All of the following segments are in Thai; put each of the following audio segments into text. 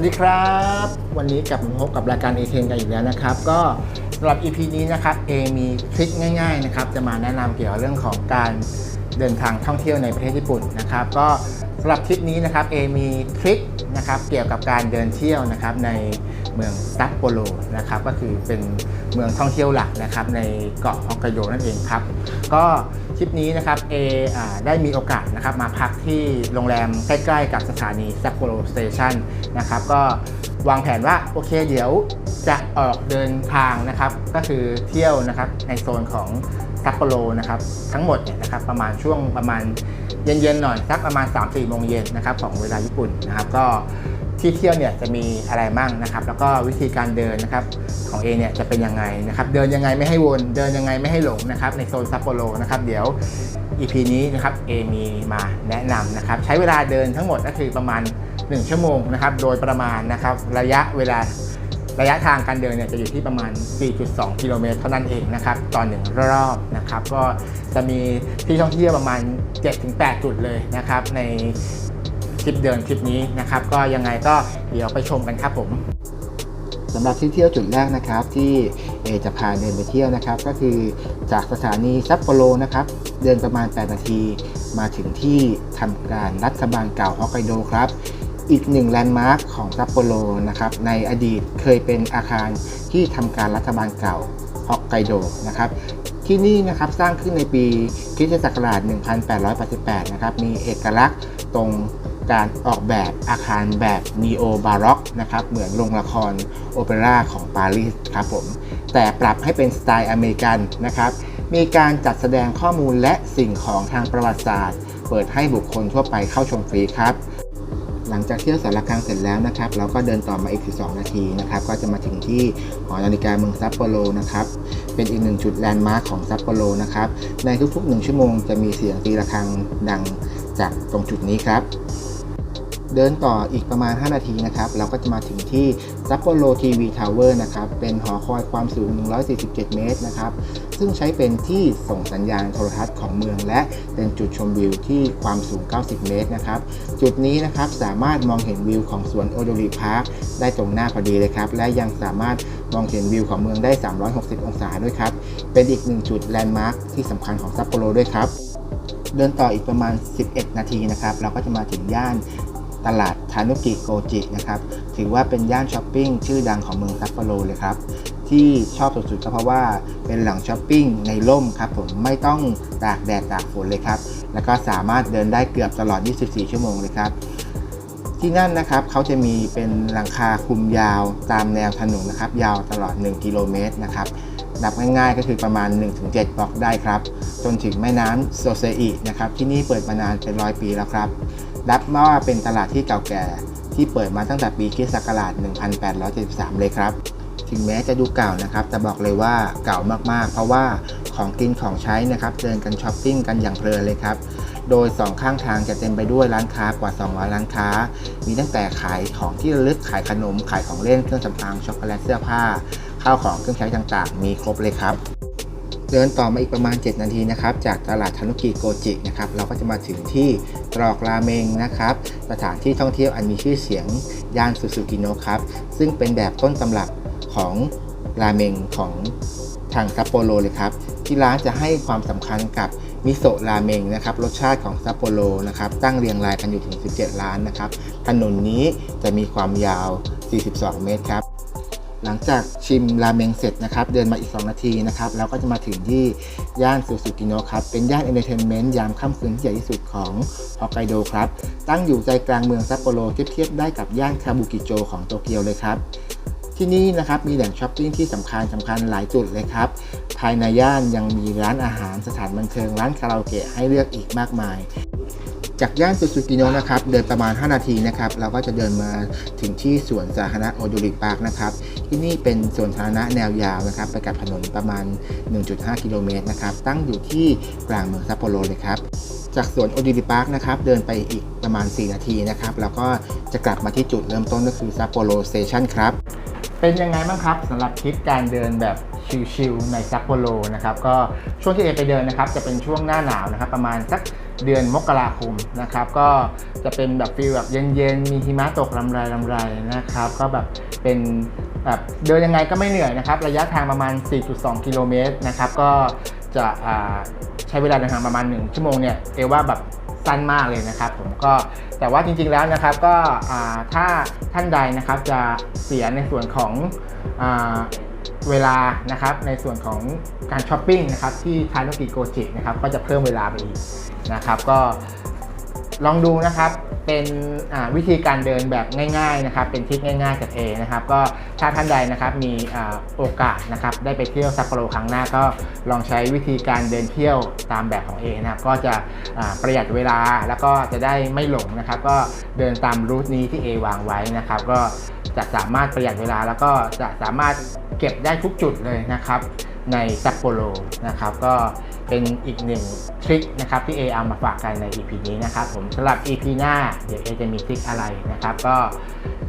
สวัสดีครับ วันนี้กลับมาพบกับรายการเอเทนกันอีกแล้วนะครับ ก็สำหรับ EP นี้นะครับเอมีทริคง่ายๆนะครับจะมาแนะนำเกี่ยวกับเรื่องของการเดินทางท่องเที่ยวในประเทศญี่ปุ่นนะครับ ก็ สำหรับทริปนี้นะครับเอมีทริคนะครับเกี่ยวกับการเดินเที่ยวนะครับในเมืองซัปโปโรนะครับก็คือเป็นเมืองท่องเที่ยวหลักนะครับในเกาะฮอกไกโดนั่นเองครับก็ทริปนี้นะครับเอได้มีโอกาสนะครับมาพักที่โรงแรมใกล้ๆกับสถานีซัปโปโรสเตชันนะครับก็วางแผนว่าโอเคเดี๋ยวจะออกเดินทางนะครับก็คือเที่ยวนะครับในโซนของซัปโปโรนะครับทั้งหมดเนี่ยนะครับประมาณช่วงประมาณ เย็นๆหน่อยสักประมาณ 3-4โมงเย็นนะครับของเวลาญี่ปุ่นนะครับก็ที่เที่ยวเนี่ยจะมีอะไรบ้างนะครับ แล้วก็วิธีการเดินนะครับของเอเนี่ยจะเป็นยังไงนะครับ เดินยังไงไม่ให้วน เดินยังไงไม่ให้หลงนะครับ ในโซนซัปโปโรนะครับ เดี๋ยว EP นี้นะครับเอมีมาแนะนำนะครับ ใช้เวลาเดินทั้งหมดก็คือประมาณ 1 ชั่วโมงนะครับ โดยประมาณนะครับ ระยะเวลา ระยะทางการเดินเนี่ยจะอยู่ที่ประมาณ 4.2 กิโลเมตรเท่านั้นเองนะครับต่อหนึ่งรอบนะครับ ก็จะมีที่ท่องเที่ยวประมาณ 7-8 จุดเลยนะครับ ในทริปเดินทริปนี้นะครับ ก็ยังไงก็เดี๋ยวไปชมกันครับผมสำหรับที่เที่ยวจุดแรกนะครับที่เอจะพาเดินไปเที่ยวนะครับ ก็คือจากสถานีซัปโปโรนะครับ เดินประมาณ 8 นาที มาถึงที่ทำการรัฐบาลเก่าฮอกไกโดครับ อีกหนึ่งแลนด์มาร์คของซัปโปโรนะครับในอดีตเคยเป็นอาคารที่ทำการรัฐบาลเก่าฮอกไกโดนะครับที่นี่นะครับสร้างขึ้นในปีคริสตศักราช 1888 นะครับมีเอกลักษณ์ตรงการออกแบบอาคารแบบนีโอบาร็อกนะครับเหมือนโรงละครโอเปร่าของปารีสครับผมแต่ปรับให้เป็นสไตล์อเมริกันนะครับมีการจัดแสดงข้อมูลและสิ่งของทางประวัติศาสตร์ เปิดให้บุคคลทั่วไปเข้าชมฟรีครับ หลังจากเที่ยวสารกลางเสร็จแล้วนะครับ เราก็เดินต่อมาอีก 12 นาทีนะครับ ก็จะมาถึงที่หอนาฬิกาเมืองซัปโปโรนะครับ เป็นอีกหนึ่งจุดแลนด์มาร์คของซัปโปโรนะครับ ในทุกๆ 1 ชั่วโมงจะมีเสียงตีระฆังดังจากตรงจุดนี้ครับ เดินต่ออีกประมาณ 5 นาทีนะครับ เราก็จะมาถึงที่ซัปโปโรทีวีทาวเวอร์นะครับ เป็นหอคอยความสูง 147 เมตรนะครับ ซึ่งใช้เป็นที่ส่งสัญญาณโทรทัศน์ของเมือง และเป็นจุดชมวิวที่ความสูง 90 เมตรนะครับ จุดนี้นะครับสามารถมองเห็นวิวของสวนโอโดริพาร์คได้ตรงหน้าพอดีเลยครับ และยังสามารถมองเห็นวิวของเมืองได้ 360 องศาด้วยครับ เป็นอีกหนึ่งจุดแลนด์มาร์คที่สำคัญของซัปโปโรด้วยครับ เดินต่ออีกประมาณ 11 นาทีนะครับ เราก็จะมาถึงย่าน ตลาดทานุกิโกจินะครับถือว่าเป็นย่านช้อปปิ้งชื่อดังของเมืองซัปโปโรเลยครับที่ชอบสุดๆก็เพราะว่าเป็นแหล่งช้อปปิ้งในร่มครับผมไม่ต้องตากแดดตากฝนเลยครับ แล้วก็สามารถเดินได้เกือบตลอด 24 ชั่วโมงเลยครับ ที่นั่นนะครับเขาจะมีเป็นหลังคาคลุมยาวตามแนวถนนนะครับ ยาวตลอด 1 กิโลเมตรนะครับนับง่ายๆก็คือประมาณ 1-7บล็อกได้ครับ จนถึงแม่น้ำโซเซอินะครับ ที่นี่เปิดมานานเป็นร้อยปีแล้วครับ นับมาว่าเป็นตลาดที่เก่าแก่ ที่เปิดมาตั้งแต่ปีคริสต์ศักราช 1873 เลยครับ ถึงแม้จะดูเก่านะครับ แต่บอกเลยว่าเก่ามากๆ เพราะว่าของกินของใช้นะครับ เดินกันช้อปปิ้งกันอย่างเพลินเลยครับ โดยสองข้างทางจะเต็มไปด้วยร้านค้ากว่า 200 ร้านค้า มีตั้งแต่ขายของที่ระลึก ขายขนม ขายของเล่น เครื่องสำอาง ช็อกโกแลต เสื้อผ้า ข้าวของเครื่องใช้ต่างๆ มีครบเลยครับ เดินต่อมาอีกประมาณ 7 นาทีนะครับ จากตลาดทานุกิโกจินะครับ เราก็จะมาถึงที่ตรอกราเมงนะครับ สถานที่ท่องเที่ยวอันมีชื่อเสียงย่านซูซูกิโนะครับ ซึ่งเป็นแบบต้นตำรับของราเมงของทางซัปโปโรเลยครับ ที่ร้านจะให้ความสำคัญกับมิโซะราเมงนะครับ รสชาติของซัปโปโรนะครับ ตั้งเรียงรายกันอยู่ถึง 17 ร้านนะครับ ถนนนี้จะมีความยาว 42 เมตรครับ หลังจากชิมราเมงเสร็จนะครับ เดินมาอีก 2 นาทีนะครับเราก็จะมาถึงที่ย่านซูซูกิโนะครับ เป็นย่านเอนเตอร์เทนเมนต์ยามค่ำคืนที่ใหญ่ที่สุดของฮอกไกโดครับ ตั้งอยู่ใจกลางเมืองซัปโปโรเทียบเทียบได้กับย่านคาบุกิโจของโตเกียวเลยครับ ที่นี่นะครับมีแหล่งช้อปปิ้งที่สำคัญสำคัญหลายจุดเลยครับ ภายในย่านยังมีร้านอาหารสถานบันเทิงร้านคาราโอเกะให้เลือกอีกมากมาย จากย่านซูซูกิโนะนะครับเดินประมาณ 5 นาทีนะครับเราก็จะเดินมาถึงที่สวนสาธารณะโอดูริปาร์คนะครับที่นี่เป็นสวนสาธารณะแนวยาวนะครับไปกับถนนประมาณ 1.5 กิโลเมตรนะครับตั้งอยู่ที่กลางเมืองซัปโปโรเลยครับจากสวนโอดูริปาร์คนะครับเดินไปอีกประมาณ 4 นาทีนะครับแล้วก็จะกลับมาที่จุดเริ่มต้นก็คือซัปโปโรสเตชันครับเป็นยังไงบ้างครับสำหรับทริปการเดินแบบชิลๆในซัปโปโรนะครับก็ช่วงที่เอไปเดินนะครับจะเป็นช่วงหน้าหนาวนะครับประมาณสัก เดือนมกราคมนะครับ ก็จะเป็นแบบฟีลแบบเย็นๆ มีหิมะตกลำไรลำไรนะครับ ก็แบบเป็นแบบเดินยังไงก็ไม่เหนื่อยนะครับ ระยะทางประมาณ 4.2 กิโลเมตรนะครับ ก็จะใช้เวลาเดินทางประมาณ 1 ชั่วโมงเนี่ยเอว่าแบบสั้นมากเลยนะครับผมก็แต่ว่าจริงๆแล้วนะครับก็ถ้าท่านใดนะครับจะเสียในส่วนของ เวลานะครับในส่วนของการช้อปปิ้งนะครับที่ทานุกิโกจินะครับก็จะเพิ่มเวลาไปอีกนะครับก็ลองดูนะครับเป็นวิธีการเดินแบบง่ายๆนะครับเป็นทริคง่ายๆจากเอนะครับก็ถ้าท่านใดนะครับมีอโอกาสนะครับได้ไปเที่ยวซัปโปโรครั้งหน้าก็ลองใช้วิธีการเดินเที่ยวตามแบบของเอนะครับก็จะประหยัดเวลาแล้วก็จะได้ไม่หลงนะครับ ก็เดินตามรูทนี้ที่เอวางไว้นะครับ ก็ จะสามารถประหยัดเวลาแล้วก็จะสามารถเก็บได้ทุกจุดเลยนะครับในซัปโปโรนะครับก็เป็นอีกหนึ่งทริคนะครับที่เอเอามาฝากกันใน EP นี้นะครับผมสำหรับ EP หน้าเดี๋ยวเอจะมีทริคอะไรนะครับ ก็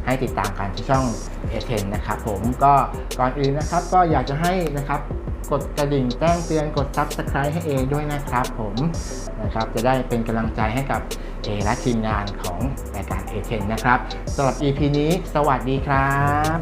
ให้ติดตามกันที่ช่องเอเทนนะครับผมก็ก่อนอื่นนะครับก็อยากจะให้นะครับ กดกระดิ่งแจ้งเตือนกด Subscribe ให้เอด้วยนะครับผมนะครับจะได้เป็นกำลังใจให้กับเอและทีมงานของรายการเอเทนนะครับสำหรับ EP นี้ สวัสดีครับ